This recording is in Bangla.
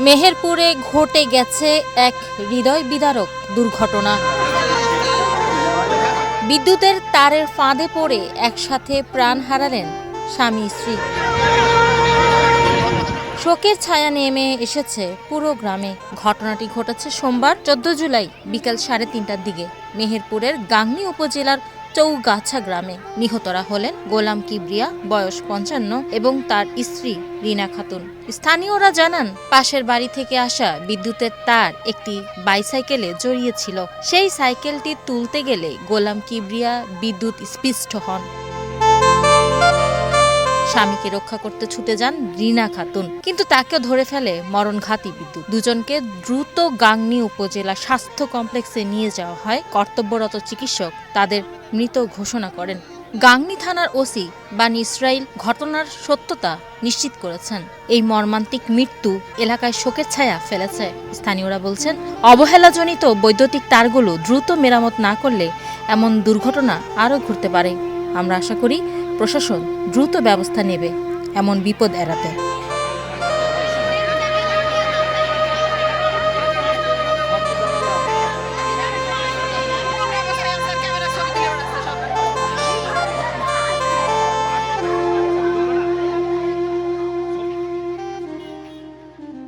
মেহেরপুরে ঘটে গেছে এক হৃদয় বিদারক দুর্ঘটনা। বিদ্যুতের তারের ফাঁদে পড়ে একসাথে প্রাণ হারালেন স্বামী স্ত্রী। শোকের ছায়া নেমে এসেছে পুরো গ্রামে। ঘটনাটি ঘটেছে সোমবার, চোদ্দ জুলাই, বিকাল সাড়ে তিনটার দিকে। মেহেরপুরের গাংনী উপজেলার চৌগাছা গ্রামে নিহতরা হলেন গোলাম কিবরিয়া, বয়স পঞ্চান্ন, এবং তার স্ত্রী রিনা খাতুন। স্থানীয়রা জানান, পাশের বাড়ি থেকে আসা বিদ্যুতের তার একটি বাইসাইকেলে জড়িয়েছিল সেই সাইকেলটি তুলতে গেলে গোলাম কিবরিয়া বিদ্যুৎ স্পৃষ্ট হন। স্বামীকে রক্ষা করতে ছুটে যান রিনা খাতুন। কিন্তু তাকেও ধরে ফেলে মরণঘাতী বিদ্যুৎ। দুজনকে দ্রুত গাংনী উপজেলা স্বাস্থ্য কমপ্লেক্সে নিয়ে যাওয়া হয়। কর্তব্যরত চিকিৎসক তাদের মৃত ঘোষণা করেন। গাংনী থানার ওসি বানি ইসরাইল ঘটনার সত্যতা নিশ্চিত করেছেন। এই মর্মান্তিক মৃত্যু এলাকায় শোকের ছায়া ফেলেছে। স্থানীয়রা বলছেন, অবহেলাজনিত বৈদ্যুতিক তারগুলো দ্রুত মেরামত না করলে এমন দুর্ঘটনা আরও ঘটতে পারে। আমরা আশা করি প্রশাসন দ্রুত ব্যবস্থা নেবে এমন বিপদ এড়াতে।